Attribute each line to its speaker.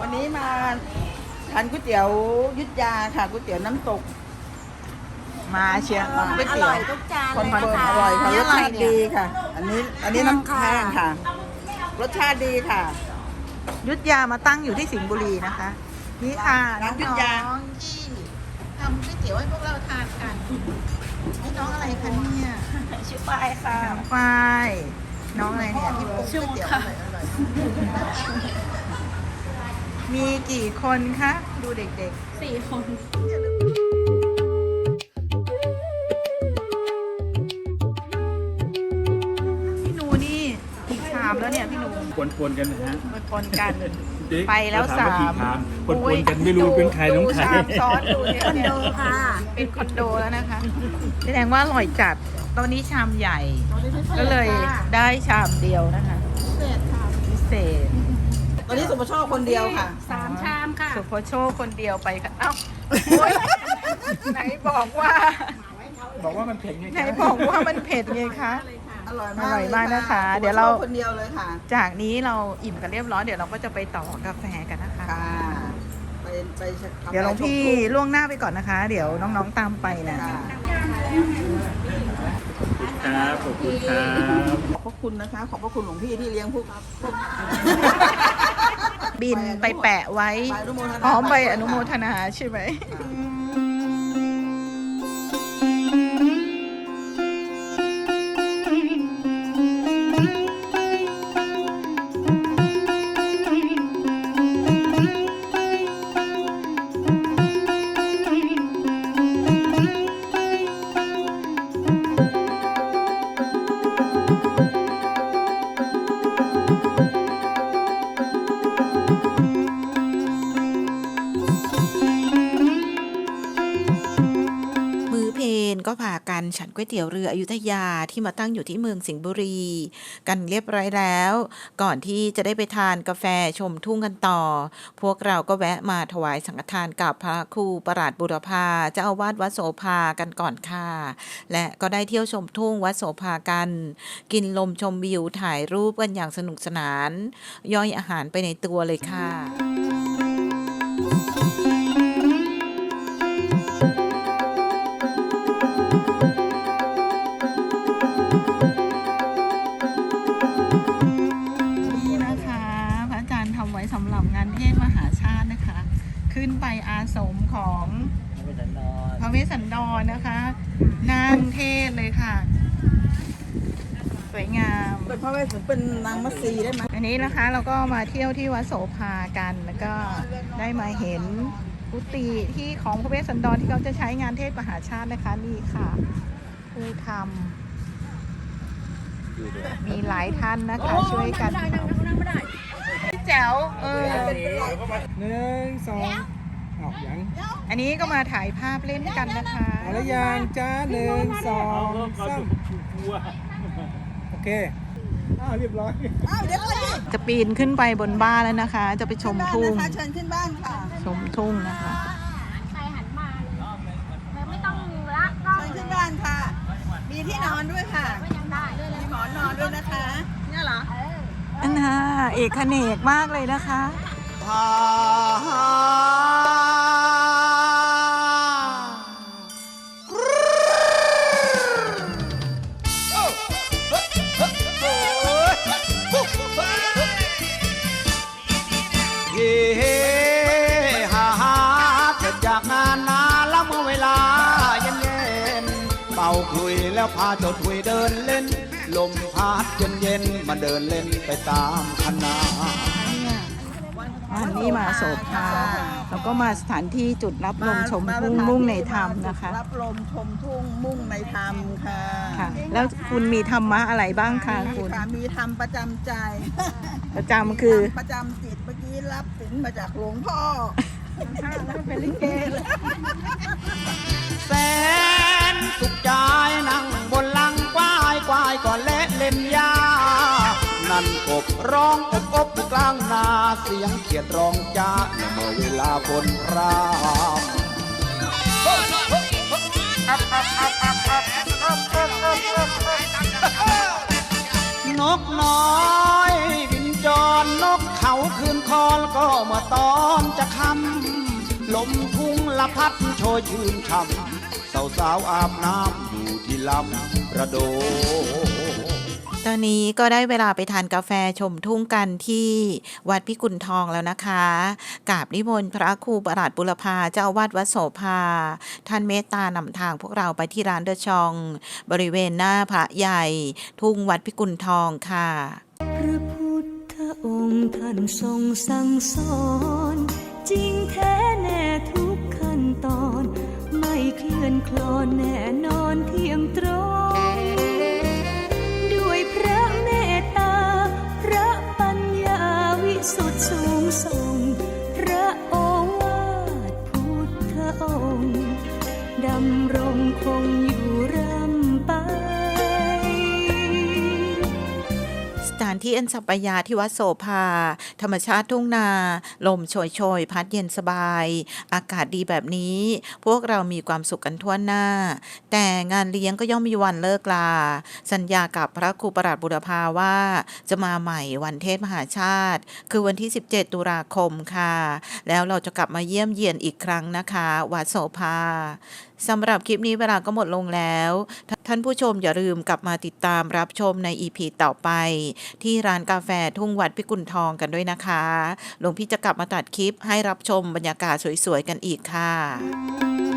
Speaker 1: วันนี้มาทานก๋วยเตี๋ยวยุทธยาค่ะก๋วยเตี๋ยวน้ำตก
Speaker 2: มาเชียร์
Speaker 1: ก๋วย
Speaker 3: อ
Speaker 1: เตี๋ยว
Speaker 3: ร่อยทุกจาน
Speaker 1: คอน
Speaker 3: เลย
Speaker 1: เฟิร์ม
Speaker 3: ค่ะ
Speaker 1: อร่อยค่ะร
Speaker 2: นี่
Speaker 1: ส
Speaker 2: อะไร
Speaker 1: ชาติ
Speaker 2: เนี่ย
Speaker 1: ดีค่ะ อันนี้อันนี้น้ำ
Speaker 3: ค่ะ
Speaker 1: แห้งค่ะ รสชาติดีค่ะ
Speaker 2: ยุทธยามาตั้งอยู่ที่สิงห์บุรีนะคะ นี่ค่ะ
Speaker 1: ร้านยุทธยา
Speaker 2: น้องๆที่ทำก๋วยเตี๋ยวให้พวกเราทานกันนี่น้องอะไรคะเนี่ย
Speaker 3: ชื่อปายค่ะ
Speaker 2: น้องฝ้ายน้องอะไรเนี่ยที่ปรุงก๋วยเตี๋ยวอร่อยๆ มีกี่คนคะ ดูเด็ก
Speaker 3: สี่คน
Speaker 2: ๆพี่หนูนี่กี่ชามแล้วเนี่ยพี่หนู
Speaker 4: ปนๆกันนะฮะ
Speaker 2: มาคนกัน
Speaker 4: เด็ก
Speaker 2: ไปแล้ว
Speaker 4: เรถ
Speaker 2: สาม
Speaker 4: กี่ชามปนๆกันไม่รู้เป็นใครน้องใคร
Speaker 2: ดูชามซ้อนดูเนี่ย
Speaker 3: คอนโดค่ะ
Speaker 2: เป็นคอนโดแล้วนะคะ แสดงว่าอร่อยจัดตอนนี้ชามใหญ่ ก็เลยได้ชามเดียวนะคะ พิเศษ
Speaker 1: ต อนนี้สุภโชคคนเดียวค่ะ
Speaker 3: สามชามค่ะ
Speaker 2: สุโพโชคคนเดียวไปค่ะเอ้าโอ๊ยไหนบอกว่า
Speaker 4: บอกว่ามันเผ็ดไง
Speaker 2: ไหนบอกว่ามันเผ็ดไงคะ
Speaker 1: อร่อย
Speaker 2: อ
Speaker 1: มาก
Speaker 2: ร่อย
Speaker 1: ล
Speaker 2: มากนะคะ
Speaker 1: สุภโช
Speaker 2: เดี๋ยวเรา
Speaker 1: คนเดียวเลยค่ะ
Speaker 2: จากนี้เราอิ่มกันเรียบร้อยเดี๋ยวเราก็จะไปต่อกาแฟกันนะคะ
Speaker 1: ค่ะไปไปกาแฟ
Speaker 2: เดี๋ยวหลวงพี่
Speaker 1: ชมทุ่
Speaker 2: ล่วงหน้าไปก่อนนะคะ เดี๋ยวน้องๆตามไปนะ
Speaker 1: ค่ะ
Speaker 4: ครับขอบคุณครับ
Speaker 1: ขอบพระคุณนะคะ ขอบพระคุณหลวงพี่ที่เลี้ยงพวกพวก
Speaker 2: บินไปแปะไว้
Speaker 1: ไปอนุโมทนา
Speaker 2: พร้อมไปอนุโมทนาใช่ไหม
Speaker 5: ก็พากันฉันก๋วยเตี๋ยวเรืออยุธยาที่มาตั้งอยู่ที่เมืองสิงห์บุรี กันเรียบร้อยแล้ว ก่อนที่จะได้ไปทานกาแฟชมทุ่งกันต่อ พวกเราก็แวะมาถวายสังฆทานกับพระครูประหลาดบุรพาเจ้าอาวาสวัดโสภากันก่อนค่ะ และก็ได้เที่ยวชมทุ่งวัดโสภากัน กินลมชมวิวถ่ายรูปกันอย่างสนุกสนาน ย่อยอาหารไปในตัวเลยค่ะ
Speaker 2: สำหรับงานเทศมหาชาตินะคะ ขึ้นไปอาสมของพระเวสสันดรนะคะนั่งเทศเลยค่ะ สวยงาม
Speaker 1: เป็นพระเวสสันเป็นนางมัตสีได้ไหม
Speaker 2: อันนี้นะคะเราก็มาเที่ยวที่วัดโสภากันแล้วก็ได้มาเห็นกุฏิที่ของพระเวสสันดรที่เขาจะใช้งานเทศมหาชาตินะคะนี่ค่ะผู้ทำมีหลายท่านนะคะช่วยกัน แจ๋วเออ
Speaker 6: หนึ่งสองออกยัง
Speaker 2: อันนี้ก็มาถ่ายภาพเล่นกันนะคะ
Speaker 6: เอาแล้วยังจ้าหนึ่งสองสามโอเคอ้าวเรียบร้อย
Speaker 1: อ้าวเดี๋ยวก่อนดิ
Speaker 2: จะปีนขึ้นไปบนบ้านแล้วนะคะ จะไปชม
Speaker 1: บ้าน
Speaker 2: ทุ่ง
Speaker 1: นะคะเชิญขึ้นบ้านค่ะ
Speaker 2: ชมทุ่งนะคะ
Speaker 3: ใครหันมาเลยไม่ต้องละก็
Speaker 1: เชิญขึ้นบ้านค่ะ มีที่นอนด้วยค่ะ เอ
Speaker 2: กเนกมากเลยนะคะ
Speaker 7: เฮ้ฮาฮาเสร็จากงานนาแล้วเมื่อเวลาเย็นๆเป่าคุยแล้วพาจดคุยเดินเล่น ลมพัดเย็นเย็นๆมาเดินเล่นไปตามคณะ
Speaker 2: อันนี้มาโสภาแล้วก็มาสถานที่จุดรับลมชมทุ่งมุ่งในธรรมนะคะ
Speaker 1: รับลมชมทุ่งมุ่งในธรรมค่ะ
Speaker 2: ค่ะ แล้วคุณมีธรรมะอะไรบ้างคะ
Speaker 1: มี
Speaker 2: คุณ
Speaker 1: ค่ะมีธรรมประจำใจ
Speaker 2: ประจำคือ
Speaker 1: มีธรรมประจำจิตเมื่อกี้รับสินมาจากหลวงพ่อแล้วเป็นลิเกเลย
Speaker 7: แสนสุขใจนั่งบนลังควายก่อนเละเล่นยา นั่นกบร้องอบอบกลางนาเสียงเขียดร้องจ้าในเมื่อเวลาคนรามนกน้อยบินจรนกเขาคืนคอนก็เมื่อตอนจะคำลมทุ่งละพัดโชยชื่นช่ำสาวสาวอาบน้ำอยู่ ที่ลำระโด
Speaker 5: ตอนนี้ก็ได้เวลาไปทานกาแฟชมทุ่งกันที่วัดพิกุลทองแล้วนะคะกราบนิมนต์พระครูประหลัดบุรพาเจ้าอาวาดวัดโสภา ท่านเมตตานำทางพวกเราไปที่ร้านเดอะชอง บริเวณหน้าพระใหญ่ ทุ่งวัดพิกุลทองค่ะ
Speaker 8: พระพุทธองค์ท่านทรงสั่งสอน จริงแท้แน่ทุ นคลอนแน่นอนเที่ยงตรง ด้วยพระเมตตา พระปัญญาวิสุทธิสูงส่ง พระโอวาทพุทธองค์ดำรง
Speaker 5: ถานที่อันสัปยาที่วัดโสภา ธรรมชาติทุ่งนา ลมโชยโชยๆพัดเย็นสบาย อากาศดีแบบนี้ พวกเรามีความสุขกันทั่วหน้า แต่งานเลี้ยงก็ย่อมมีวันเลิกลา สัญญากับพระครูประหลัดบุรพาว่า จะมาใหม่วันเทศมหาชาติ คือวันที่ 17 ตุลาคมค่ะ แล้วเราจะกลับมาเยี่ยมเยียนอีกครั้งนะคะ วัดโสภา สำหรับคลิปนี้เวลาก็หมดลงแล้ว ท่านผู้ชมอย่าลืมกลับมาติดตามรับชมในอีพีต่อไป ที่ร้านกาแฟทุ่งวัดพิกุลทองกันด้วยนะคะหลวงพี่จะกลับมาตัดคลิปให้รับชมบรรยากาศสวยๆกันอีกค่ะ